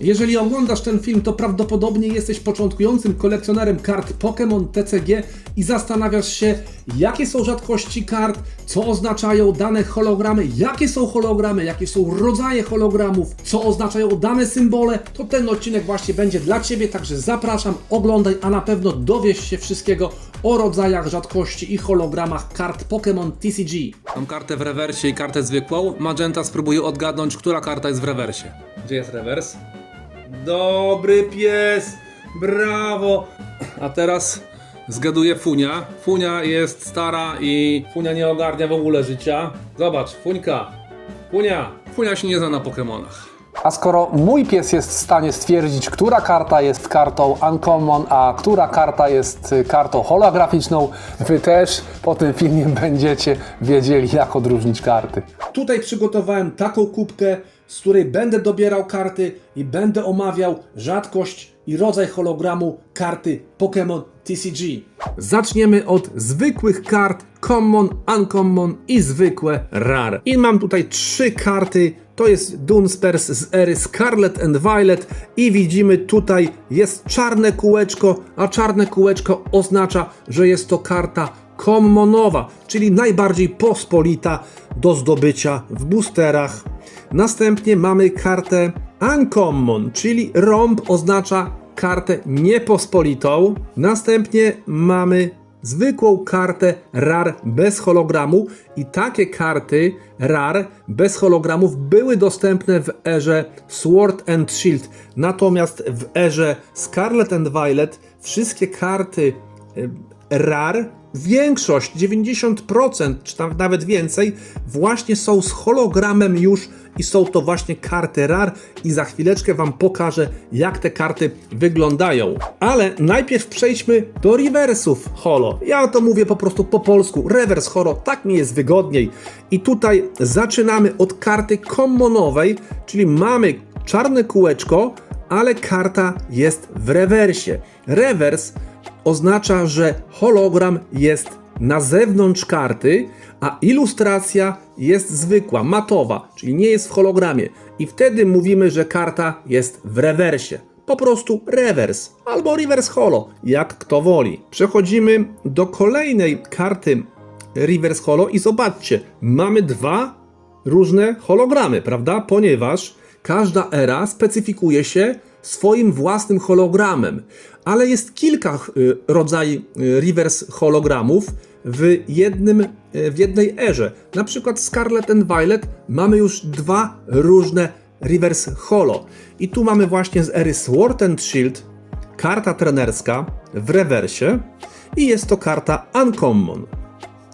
Jeżeli oglądasz ten film, to prawdopodobnie jesteś początkującym kolekcjonerem kart Pokémon TCG i zastanawiasz się, jakie są rzadkości kart, co oznaczają dane hologramy, jakie są hologramy, jakie są rodzaje hologramów, co oznaczają dane symbole, to ten odcinek właśnie będzie dla Ciebie, także zapraszam, oglądaj, a na pewno dowiesz się wszystkiego o rodzajach, rzadkości i hologramach kart Pokémon TCG. Mam kartę w rewersie i kartę zwykłą. Magenta spróbuje odgadnąć, która karta jest w rewersie. Gdzie jest rewers? Dobry pies! Brawo! A teraz zgaduję Funia. Funia jest stara i Funia nie ogarnia w ogóle życia. Zobacz, Fuńka. Funia. Funia się nie zna na Pokemonach. A skoro mój pies jest w stanie stwierdzić, która karta jest kartą uncommon, a która karta jest y, kartą holograficzną, wy też po tym filmie będziecie wiedzieli, jak odróżnić karty. Tutaj przygotowałem taką kubkę, z której będę dobierał karty i będę omawiał rzadkość i rodzaj hologramu karty Pokémon TCG. Zaczniemy od zwykłych kart Common, Uncommon i zwykłe Rare. I mam tutaj trzy karty. To jest Dunspers z ery Scarlet and Violet i widzimy tutaj jest czarne kółeczko, a czarne kółeczko oznacza, że jest to karta commonowa, czyli najbardziej pospolita do zdobycia w boosterach. Następnie mamy kartę Uncommon, czyli rąb oznacza kartę niepospolitą. Następnie mamy zwykłą kartę RAR bez hologramu i takie karty RAR bez hologramów były dostępne w erze Sword and Shield. Natomiast w erze Scarlet and Violet wszystkie karty RAR, większość, 90%, czy tam nawet więcej, właśnie są z hologramem już i są to właśnie karty RAR i za chwileczkę Wam pokażę, jak te karty wyglądają. Ale najpierw przejdźmy do reversów holo. Ja to mówię po prostu po polsku, reverse holo, tak mi jest wygodniej. I tutaj zaczynamy od karty commonowej, czyli mamy czarne kółeczko, ale karta jest w rewersie. Rewers oznacza, że hologram jest na zewnątrz karty, a ilustracja jest zwykła, matowa, czyli nie jest w hologramie. I wtedy mówimy, że karta jest w rewersie. Po prostu rewers albo reverse holo, jak kto woli. Przechodzimy do kolejnej karty reverse holo i zobaczcie, mamy dwa różne hologramy, prawda? Ponieważ każda era specyfikuje się swoim własnym hologramem, ale jest kilka y, rodzajów y, reverse hologramów w, jednym, y, w jednej erze. Na przykład Scarlet and Violet mamy już dwa różne reverse holo. I tu mamy właśnie z ery Sword and Shield karta trenerska w rewersie i jest to karta Uncommon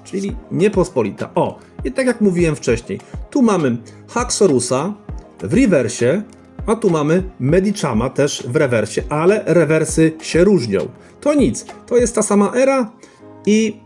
czyli niepospolita. O, i tak jak mówiłem wcześniej, tu mamy Haxorusa w rewersie, a tu mamy Medichama też w rewersie, ale rewersy się różnią. To nic, to jest ta sama era i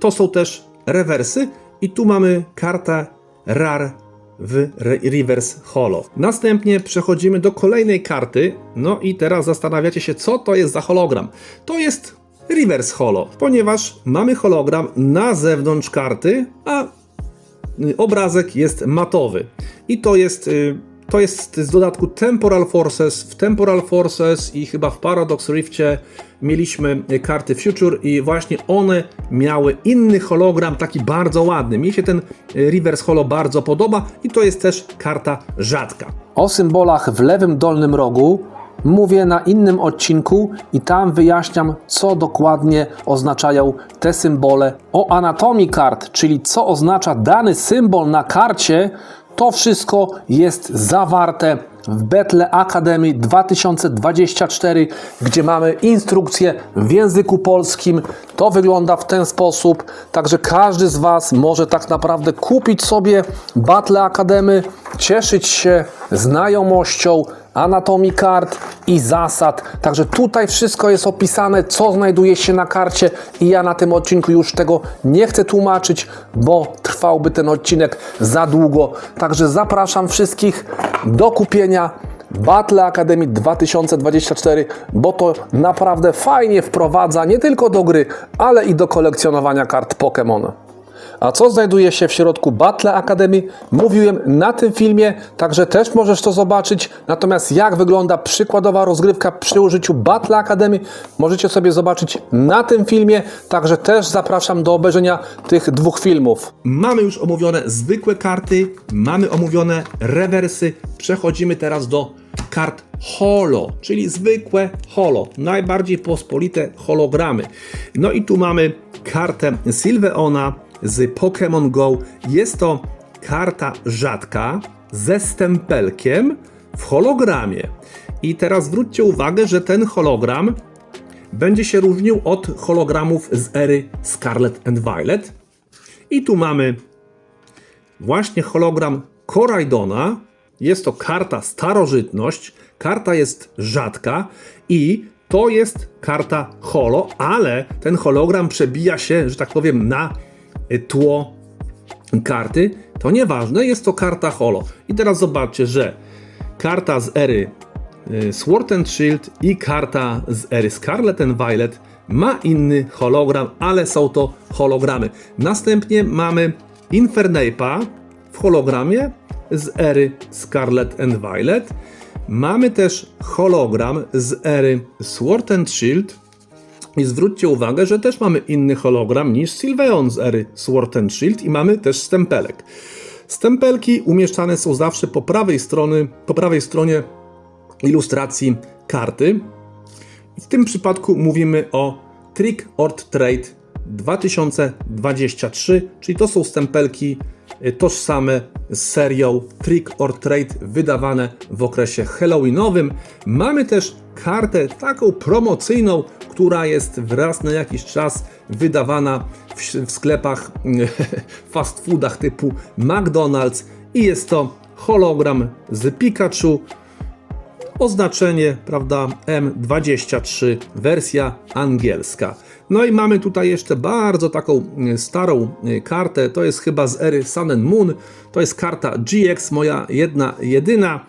to są też rewersy i tu mamy kartę RAR w re- reverse holo. Następnie przechodzimy do kolejnej karty. No i teraz zastanawiacie się, co to jest za hologram. To jest reverse holo, ponieważ mamy hologram na zewnątrz karty, a y, obrazek jest matowy. I to jest, y, to jest z dodatku Temporal Forces. W Temporal Forces i chyba w Paradox Rifcie mieliśmy karty Future i właśnie one miały inny hologram, taki bardzo ładny. Mi się ten y, reverse holo bardzo podoba i to jest też karta rzadka. O symbolach w lewym dolnym rogu mówię na innym odcinku i tam wyjaśniam, co dokładnie oznaczają te symbole. O anatomii kart, czyli co oznacza dany symbol na karcie, to wszystko jest zawarte w Battle Academy 2024, gdzie mamy instrukcję w języku polskim. To wygląda w ten sposób, także każdy z Was może tak naprawdę kupić sobie Battle Academy, cieszyć się znajomością anatomii kart i zasad. Także tutaj wszystko jest opisane, co znajduje się na karcie i ja na tym odcinku już tego nie chcę tłumaczyć, bo trwałby ten odcinek za długo. Także zapraszam wszystkich do kupienia Battle Academy 2024, bo to naprawdę fajnie wprowadza nie tylko do gry, ale i do kolekcjonowania kart Pokémon. A co znajduje się w środku Battle Academy? Mówiłem na tym filmie, także też możesz to zobaczyć. Natomiast jak wygląda przykładowa rozgrywka przy użyciu Battle Academy, możecie sobie zobaczyć na tym filmie. Także też zapraszam do obejrzenia tych dwóch filmów. Mamy już omówione zwykłe karty, mamy omówione rewersy. Przechodzimy teraz do kart holo, czyli zwykłe holo, najbardziej pospolite hologramy. No i tu mamy kartę Sylveona z Pokémon Go. Jest to karta rzadka ze stempelkiem w hologramie. I teraz zwróćcie uwagę, że ten hologram będzie się różnił od hologramów z ery Scarlet and Violet. I tu mamy właśnie hologram Koraidona. Jest to karta starożytność. Karta jest rzadka i to jest karta holo, ale ten hologram przebija się, że tak powiem, na tło karty. To nieważne, jest to karta holo. I teraz zobaczcie, że karta z ery y, Sword and Shield i karta z ery Scarlet and Violet ma inny hologram, ale są to hologramy. Następnie mamy Infernape'a w hologramie z ery Scarlet and Violet. Mamy też hologram z ery Sword and Shield. I zwróćcie uwagę, że też mamy inny hologram niż Sylveon z ery Sword and Shield i mamy też stempelek. Stempelki umieszczane są zawsze po prawej, strony, po prawej stronie ilustracji karty. W tym przypadku mówimy o Trick or Trade 2023, czyli to są stempelki y, tożsame z serią Trick or Trade wydawane w okresie halloweenowym. Mamy też kartę taką promocyjną, która jest raz na jakiś czas wydawana w, sklepach, fast foodach typu McDonald's i jest to hologram z Pikachu, oznaczenie, prawda, M23, wersja angielska. No i mamy tutaj jeszcze bardzo taką y, starą y, kartę, to jest chyba z ery Sun and Moon, to jest karta GX, moja jedna, jedyna.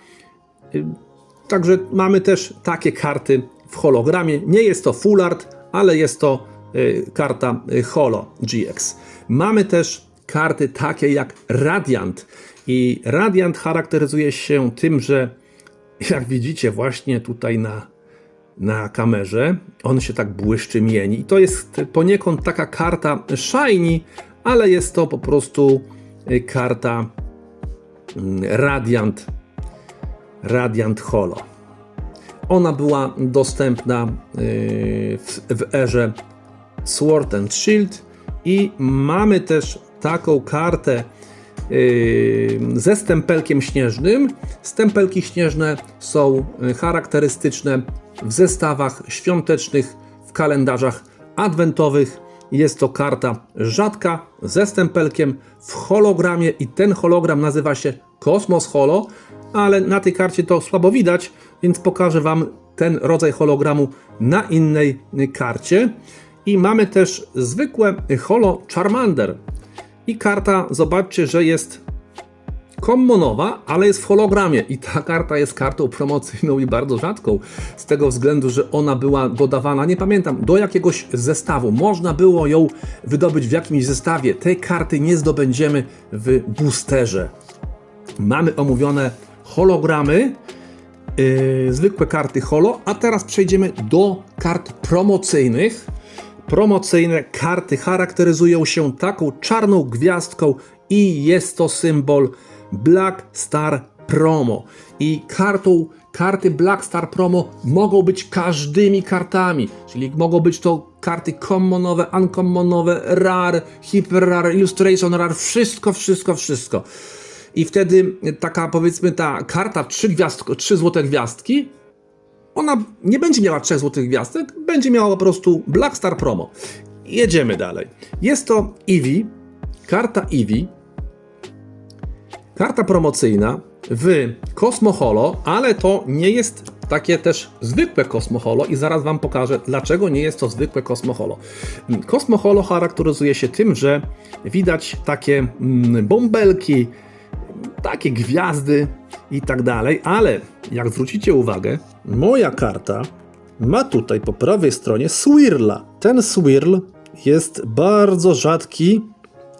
Także mamy też takie karty w hologramie. Nie jest to full art, ale jest to y, karta y, Holo GX. Mamy też karty takie jak Radiant. I Radiant charakteryzuje się tym, że jak widzicie właśnie tutaj na, na kamerze, on się tak błyszczy, mieni. I to jest poniekąd taka karta shiny, ale jest to po prostu y, karta mm, Radiant, Radiant Holo. Ona była dostępna y, w, w erze Sword and Shield i mamy też taką kartę y, ze stempelkiem śnieżnym. Stempelki śnieżne są y, charakterystyczne w zestawach świątecznych, w kalendarzach adwentowych. Jest to karta rzadka ze stempelkiem w hologramie i ten hologram nazywa się Kosmos Holo, ale na tej karcie to słabo widać, więc pokażę Wam ten rodzaj hologramu na innej karcie. I mamy też zwykłe holo Charmander. I karta, zobaczcie, że jest kommonowa, ale jest w hologramie i ta karta jest kartą promocyjną i bardzo rzadką, z tego względu, że ona była dodawana, nie pamiętam, do jakiegoś zestawu. Można było ją wydobyć w jakimś zestawie. Tej karty nie zdobędziemy w boosterze. Mamy omówione hologramy, yy, zwykłe karty holo, a teraz przejdziemy do kart promocyjnych. Promocyjne karty charakteryzują się taką czarną gwiazdką i jest to symbol Black Star Promo. I kartą, karty Black Star Promo mogą być każdymi kartami, czyli mogą być to karty commonowe, uncommonowe, rare, hyper rare, illustration rare, wszystko, wszystko, wszystko. I wtedy taka powiedzmy ta karta 3, gwiazdko, 3 złote gwiazdki, ona nie będzie miała 3 złotych gwiazdek, będzie miała po prostu Black Star Promo. Jedziemy dalej. Jest to Eevee, karta Eevee, karta promocyjna w Cosmo Holo, ale to nie jest takie też zwykłe Cosmo Holo i zaraz Wam pokażę, dlaczego nie jest to zwykłe Cosmo Holo. Cosmo Holo charakteryzuje się tym, że widać takie mm, bąbelki, takie gwiazdy i tak dalej, ale jak zwrócicie uwagę, moja karta ma tutaj po prawej stronie swirla. Ten swirl jest bardzo rzadki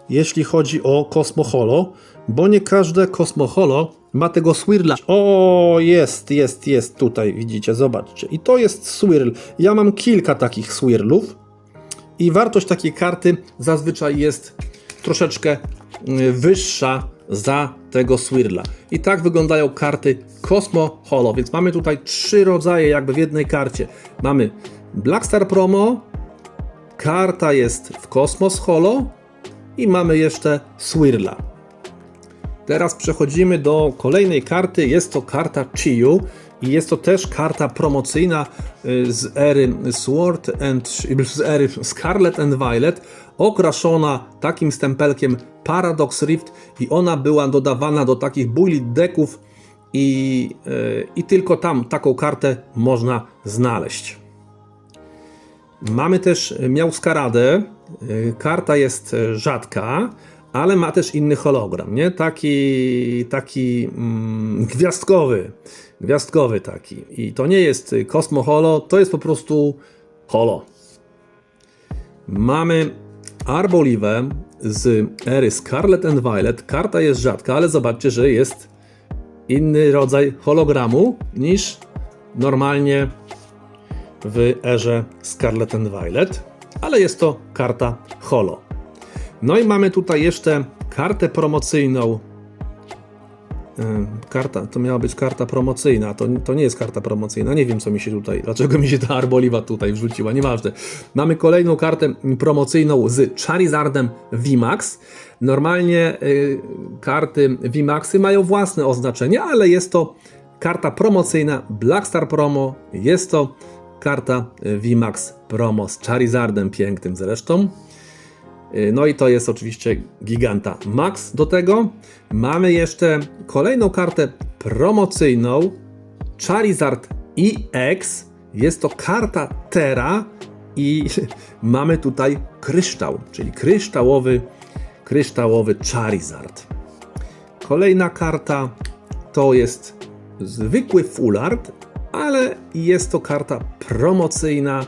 jeśli chodzi o Cosmo Holo, bo nie każde Cosmo Holo ma tego swirla. O, jest, jest, jest tutaj, widzicie, zobaczcie. I to jest swirl. Ja mam kilka takich swirlów i wartość takiej karty zazwyczaj jest troszeczkę y, wyższa za tego swirla. I tak wyglądają karty Cosmo Holo, więc mamy tutaj trzy rodzaje jakby w jednej karcie. Mamy Blackstar Promo, karta jest w Cosmos Holo i mamy jeszcze Swirla. Teraz przechodzimy do kolejnej karty. Jest to karta Chiyu i jest to też karta promocyjna y, z ery Sword and z ery Scarlet and Violet, okraszona takim stempelkiem Paradox Rift i ona była dodawana do takich bullet decków i, y, i tylko tam taką kartę można znaleźć. Mamy też Miałskaradę. Y, Karta jest rzadka, ale ma też inny hologram, nie? Taki, taki mm, gwiazdkowy. Gwiazdkowy taki. I to nie jest Cosmo Holo, to jest po prostu Holo. Mamy Arboliwę z ery Scarlet and Violet. Karta jest rzadka, ale zobaczcie, że jest inny rodzaj hologramu niż normalnie w erze Scarlet and Violet, ale jest to karta Holo. No i mamy tutaj jeszcze kartę promocyjną. Karta, to miała być karta promocyjna, to, to nie jest karta promocyjna. Nie wiem, co mi się tutaj, dlaczego mi się ta arboliwa tutaj wrzuciła, nieważne. Mamy kolejną kartę promocyjną z Charizardem VMAX. Normalnie y, karty VMAXy mają własne oznaczenie, ale jest to karta promocyjna Blackstar Promo. Jest to karta VMAX Promo z Charizardem pięknym zresztą. Y, No i to jest oczywiście Giganta Max do tego. Mamy jeszcze kolejną kartę promocyjną Charizard EX. Jest to karta Terra i mamy tutaj kryształ, czyli kryształowy, kryształowy Charizard. Kolejna karta to jest zwykły full art, ale jest to karta promocyjna.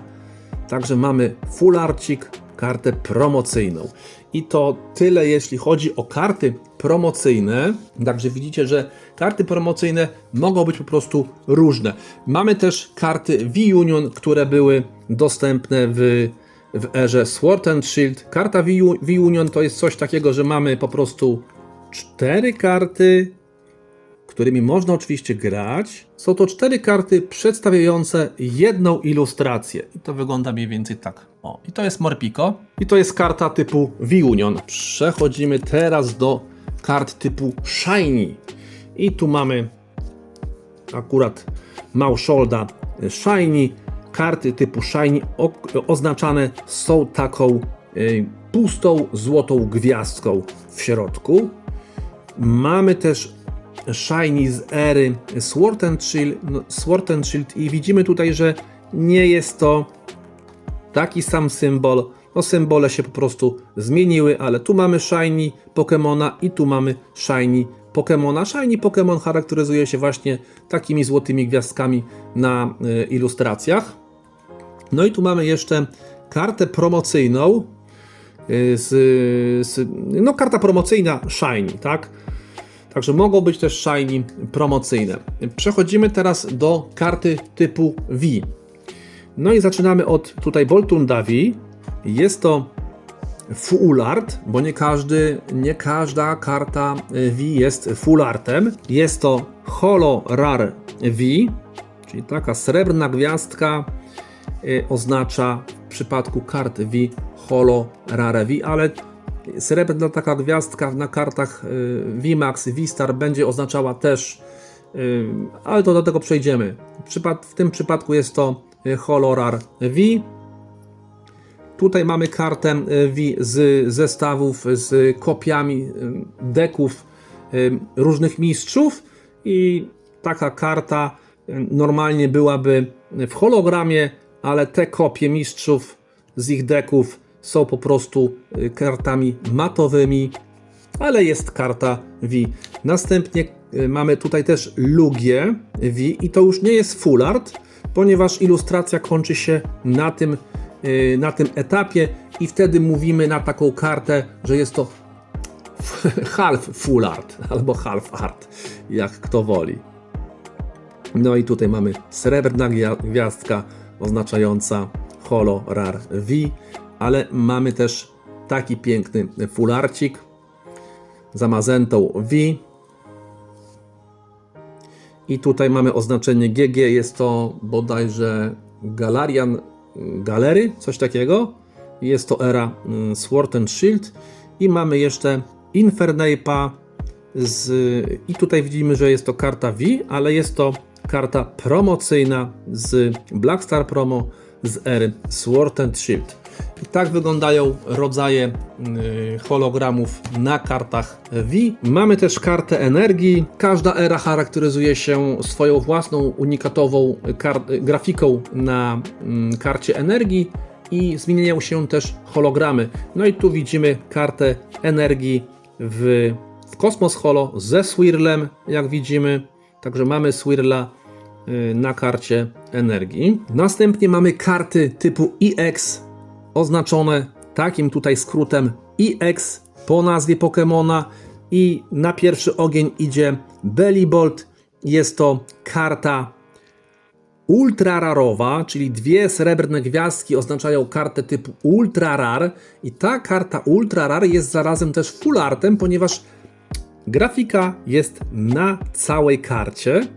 Także mamy full arcik, kartę promocyjną. I to tyle, jeśli chodzi o karty promocyjne. Także widzicie, że karty promocyjne mogą być po prostu różne. Mamy też karty V-Union, które były dostępne w, w erze Sword and Shield. Karta V-Union to jest coś takiego, że mamy po prostu cztery karty którymi można oczywiście grać. Są to cztery karty przedstawiające jedną ilustrację. I to wygląda mniej więcej tak. O, i to jest Morpiko. I to jest karta typu V-Union. Przechodzimy teraz do kart typu Shiny. I tu mamy akurat Mausholda Shiny. Karty typu Shiny oznaczane są taką y, pustą, złotą gwiazdką w środku. Mamy też Shiny z ery Sword and, Shield, no, Sword and Shield i widzimy tutaj, że nie jest to taki sam symbol. No symbole się po prostu zmieniły, ale tu mamy Shiny Pokemona i tu mamy Shiny Pokemona. Shiny Pokemon charakteryzuje się właśnie takimi złotymi gwiazdkami na y, ilustracjach. No i tu mamy jeszcze kartę promocyjną. y, Z, z, no karta promocyjna Shiny, tak? Także mogą być też shiny promocyjne. Przechodzimy teraz do karty typu V. No i zaczynamy od tutaj Voltunda V. Jest to full art, bo nie, każdy, nie każda karta V jest full artem. Jest to Holo Rare V, czyli taka srebrna gwiazdka y, oznacza w przypadku kart V Holo Rare V, ale srebrna taka gwiazdka na kartach y, VMAX, V-Star będzie oznaczała też, y, ale to do tego przejdziemy. W, tym przypadku jest to Holorar V. Tutaj mamy kartę V z zestawów z kopiami deków różnych mistrzów i taka karta normalnie byłaby w hologramie, ale te kopie mistrzów z ich deków są po prostu y, kartami matowymi, ale jest karta V. Następnie y, mamy tutaj też Lugię V i to już nie jest full art, ponieważ ilustracja kończy się na tym, y, na tym etapie i wtedy mówimy na taką kartę, że jest to half full art albo half art, jak kto woli. No i tutaj mamy srebrna gwia- gwiazdka oznaczająca Holo Rar V, ale mamy też taki piękny fularcik za mazentą V. I tutaj mamy oznaczenie GG, jest to bodajże Galarian Galery, coś takiego. Jest to era mm, Sword and Shield i mamy jeszcze Infernape'a z, i tutaj widzimy, że jest to karta V, ale jest to karta promocyjna z Black Star Promo z ery Sword and Shield. Tak wyglądają rodzaje y, hologramów na kartach V. Mamy też kartę energii. Każda era charakteryzuje się swoją własną unikatową grafiką na mm, karcie energii i zmieniają się też hologramy. No i tu widzimy kartę energii w, w Kosmos Holo ze Swirlem, jak widzimy. Także mamy Swirla y, na karcie energii. Następnie mamy karty typu EX oznaczone takim tutaj skrótem EX po nazwie Pokemona i na pierwszy ogień idzie Bellibolt. Jest to karta ultra rarowa, czyli dwie srebrne gwiazdki oznaczają kartę typu ultra rar i ta karta ultra rar jest zarazem też full artem, ponieważ grafika jest na całej karcie.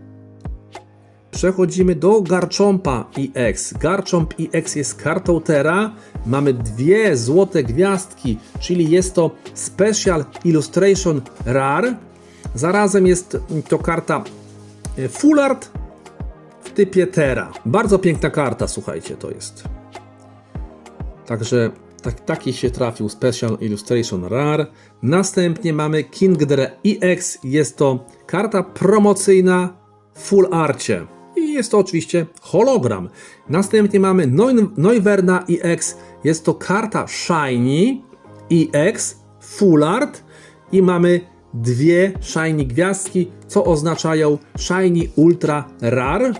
Przechodzimy do Garchompa EX. Garchomp EX jest kartą Terra. Mamy dwie złote gwiazdki, czyli jest to Special Illustration Rare. Zarazem jest to karta e, Full Art w typie Terra. Bardzo piękna karta, słuchajcie, to jest. Także tak, taki się trafił Special Illustration Rare. Następnie mamy Kingdra EX. Jest to karta promocyjna w Full Arcie. I jest to oczywiście hologram. Następnie mamy Neu- Neuwerna EX. Jest to karta Shiny EX Full Art. I mamy dwie Shiny gwiazdki, co oznaczają Shiny Ultra Rare.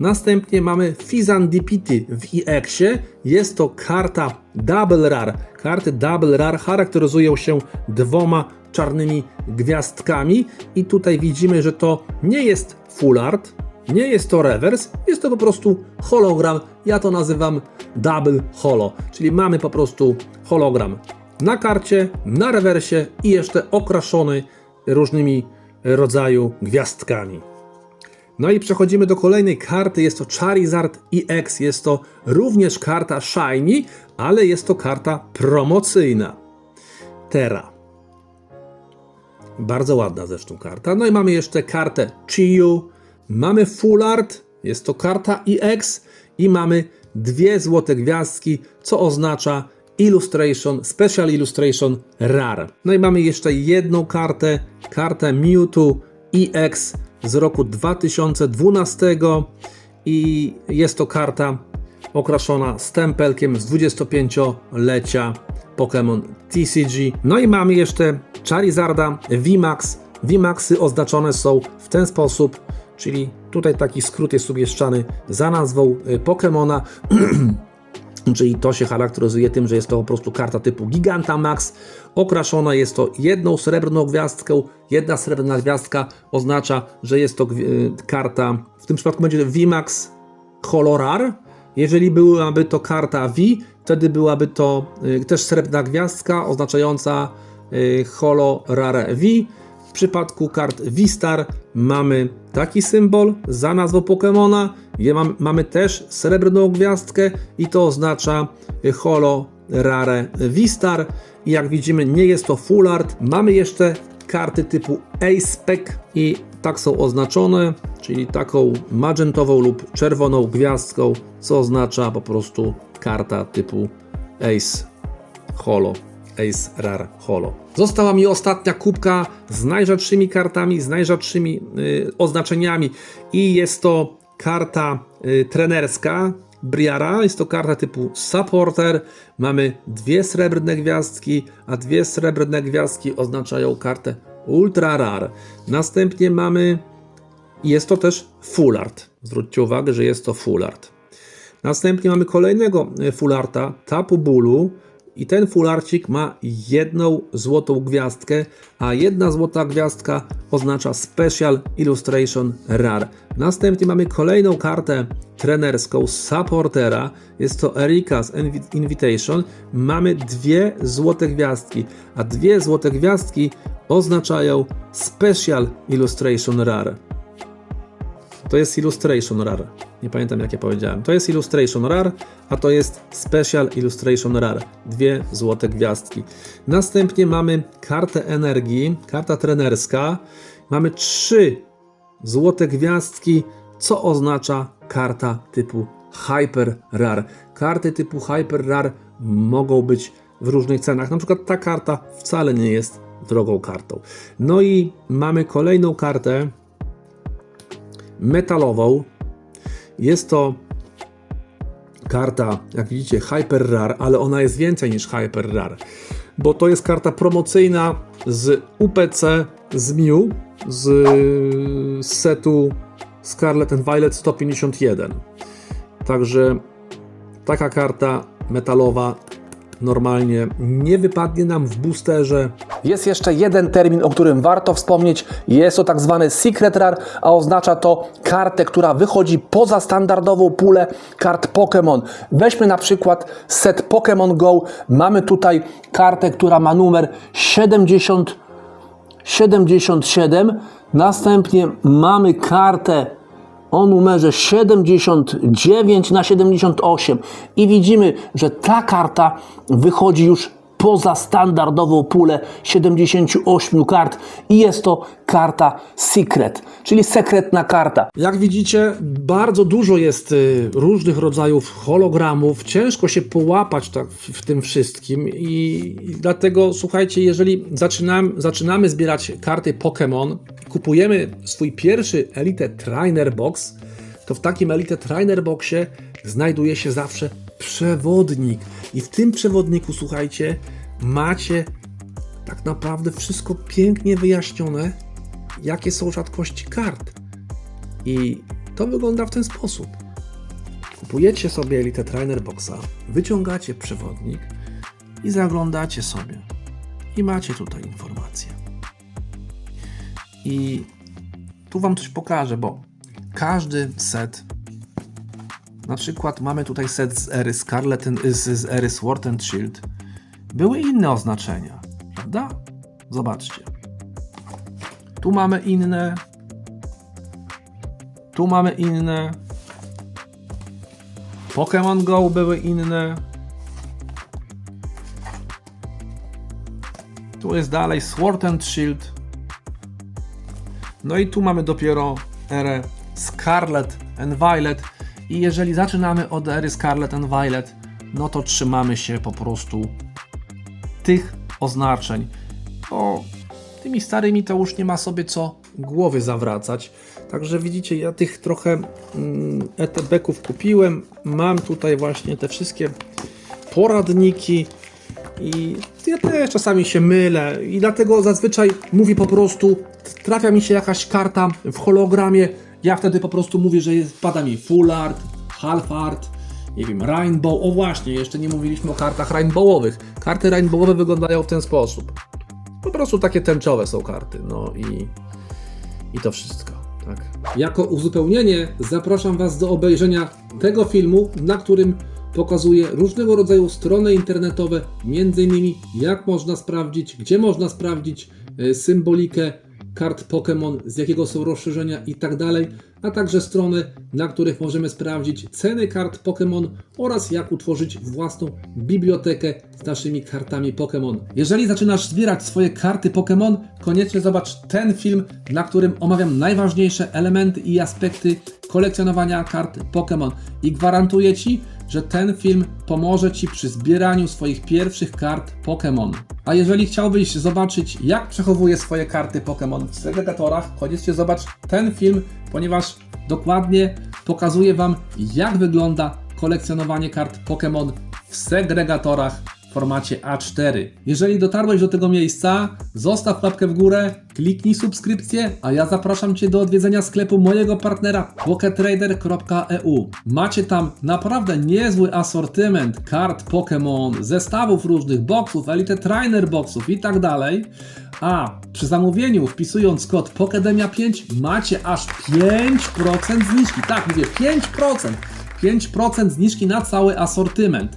Następnie mamy Fizandipity w EX-ie. Jest to karta Double Rare. Karty Double Rare charakteryzują się dwoma czarnymi gwiazdkami i tutaj widzimy, że to nie jest full art, nie jest to rewers, jest to po prostu hologram. Ja to nazywam double holo, czyli mamy po prostu hologram na karcie, na rewersie i jeszcze okraszony różnymi rodzaju gwiazdkami. No i przechodzimy do kolejnej karty. Jest to Charizard EX. Jest to również karta Shiny, ale jest to karta promocyjna. Terra. Bardzo ładna zresztą karta. No i mamy jeszcze kartę Chiyu. Mamy Full Art. Jest to karta EX. I mamy dwie złote gwiazdki, co oznacza Illustration, Special Illustration Rare. No i mamy jeszcze jedną kartę, kartę Mewtwo EX z roku 2012 i jest to karta okraszona stempelkiem z 25-lecia Pokémon TCG. No i mamy jeszcze Charizarda VMAX. VMAXy oznaczone są w ten sposób, czyli tutaj taki skrót jest umieszczany za nazwą y, Pokémona. Czyli to się charakteryzuje tym, że jest to po prostu karta typu Gigantamax. Okraszona jest to jedną srebrną gwiazdką. Jedna srebrna gwiazdka oznacza, że jest to y, karta, w tym przypadku będzie VMAX Holorar. Jeżeli byłaby to karta V, wtedy byłaby to y, też srebrna gwiazdka oznaczająca y, Holo Rare V. Przypadku kart V-Star mamy taki symbol za nazwą mam, mamy też srebrną gwiazdkę i to oznacza y, Holo Rare V-Star. I jak widzimy, nie jest to full art. Mamy jeszcze karty typu A-Spec i tak są oznaczone, czyli taką magentową lub czerwoną gwiazdką, co oznacza po prostu karta typu Ace Holo. Ace Rare Holo. Została mi ostatnia kubka z najrzadszymi kartami, z najrzadszymi y, oznaczeniami i jest to karta y, trenerska Briara. Jest to karta typu Supporter. Mamy dwie srebrne gwiazdki, a dwie srebrne gwiazdki oznaczają kartę Ultra Rare. Następnie mamy jest to też full art. Zwróćcie uwagę, że jest to full art. Następnie mamy kolejnego e, full arta, Tapu Bulu. I ten fularcik ma jedną złotą gwiazdkę, a jedna złota gwiazdka oznacza Special Illustration Rare. Następnie mamy kolejną kartę trenerską supportera. Jest to Erika's Invi- Invitation. Mamy dwie złote gwiazdki, a dwie złote gwiazdki oznaczają Special Illustration Rare. To jest Illustration Rare. Nie pamiętam jak ja powiedziałem. To jest Illustration Rare, a to jest Special Illustration Rare. Dwie złote gwiazdki. Następnie mamy kartę energii, karta trenerska. Mamy trzy złote gwiazdki, co oznacza karta typu Hyper Rare. Karty typu Hyper Rare mogą być w różnych cenach. Na przykład ta karta wcale nie jest drogą kartą. No i mamy kolejną kartę metalową. Jest to karta, jak widzicie, Hyper Rare, ale ona jest więcej niż Hyper Rare, bo to jest karta promocyjna z UPC, z Miu, z setu Scarlet and Violet 151. Także taka karta metalowa normalnie nie wypadnie nam w boosterze, Jest jeszcze jeden termin, o którym warto wspomnieć. Jest to tak zwany Secret Rare, a oznacza to kartę, która wychodzi poza standardową pulę kart Pokémon. Weźmy na przykład set Pokémon Go. Mamy tutaj kartę, która ma numer 70, 77. Następnie mamy kartę o numerze 79 na 78 i widzimy, że ta karta wychodzi już poza standardową pulę 78 kart i jest to karta Secret, czyli sekretna karta. Jak widzicie, bardzo dużo jest y, różnych rodzajów hologramów. Ciężko się połapać tak w, tym wszystkim i dlatego słuchajcie, jeżeli zaczynam, zaczynamy zbierać karty Pokémon, kupujemy swój pierwszy Elite Trainer Box, to w takim Elite Trainer Boxie znajduje się zawsze przewodnik. I w tym przewodniku, słuchajcie, macie tak naprawdę wszystko pięknie wyjaśnione, jakie są rzadkości kart. I to wygląda w ten sposób. Kupujecie sobie Elite Trainer Boxa, wyciągacie przewodnik i zaglądacie sobie. I macie tutaj informacje. I tu Wam coś pokażę, bo każdy set, na przykład mamy tutaj set z ery Scarlet, z, z ery Sword and Shield, były inne oznaczenia, prawda? Zobaczcie. Tu mamy inne, tu mamy inne. Pokémon Go były inne. Tu jest dalej Sword and Shield. No i tu mamy dopiero erę Scarlet and Violet. I jeżeli zaczynamy od ery Scarlet and Violet, no to trzymamy się po prostu tych oznaczeń. Bo tymi starymi to już nie ma sobie co głowy zawracać. Także widzicie, ja tych trochę mm, ETB-ków kupiłem. Mam tutaj właśnie te wszystkie poradniki i ja też czasami się mylę i dlatego zazwyczaj mówię po prostu, trafia mi się jakaś karta w hologramie, ja wtedy po prostu mówię, że jest, pada mi full art, half art, nie wiem, rainbow, o właśnie, jeszcze nie mówiliśmy o kartach rainbowowych. Karty rainbowowe wyglądają w ten sposób. Po prostu takie tęczowe są karty, no i, i to wszystko. Tak. Jako uzupełnienie zapraszam Was do obejrzenia tego filmu, na którym pokazuję różnego rodzaju strony internetowe, między innymi jak można sprawdzić, gdzie można sprawdzić e, symbolikę kart Pokémon, z jakiego są rozszerzenia i tak dalej, a także strony, na których możemy sprawdzić ceny kart Pokémon oraz jak utworzyć własną bibliotekę z naszymi kartami Pokémon. Jeżeli zaczynasz zbierać swoje karty Pokémon, koniecznie zobacz ten film, na którym omawiam najważniejsze elementy i aspekty kolekcjonowania kart Pokémon i gwarantuję Ci, że ten film pomoże Ci przy zbieraniu swoich pierwszych kart Pokémon. A jeżeli chciałbyś zobaczyć, jak przechowuję swoje karty Pokémon w segregatorach, koniecznie zobacz ten film, ponieważ dokładnie pokazuję Wam, jak wygląda kolekcjonowanie kart Pokémon w segregatorach formacie A4. Jeżeli dotarłeś do tego miejsca, zostaw łapkę w górę, kliknij subskrypcję, a ja zapraszam Cię do odwiedzenia sklepu mojego partnera poketrader.eu. Macie tam naprawdę niezły asortyment kart Pokémon, zestawów różnych boxów, Elite Trainer boxów i tak dalej. A przy zamówieniu wpisując kod POKEDEMIA5 macie aż 5% zniżki. Tak, mówię 5%. 5% zniżki na cały asortyment.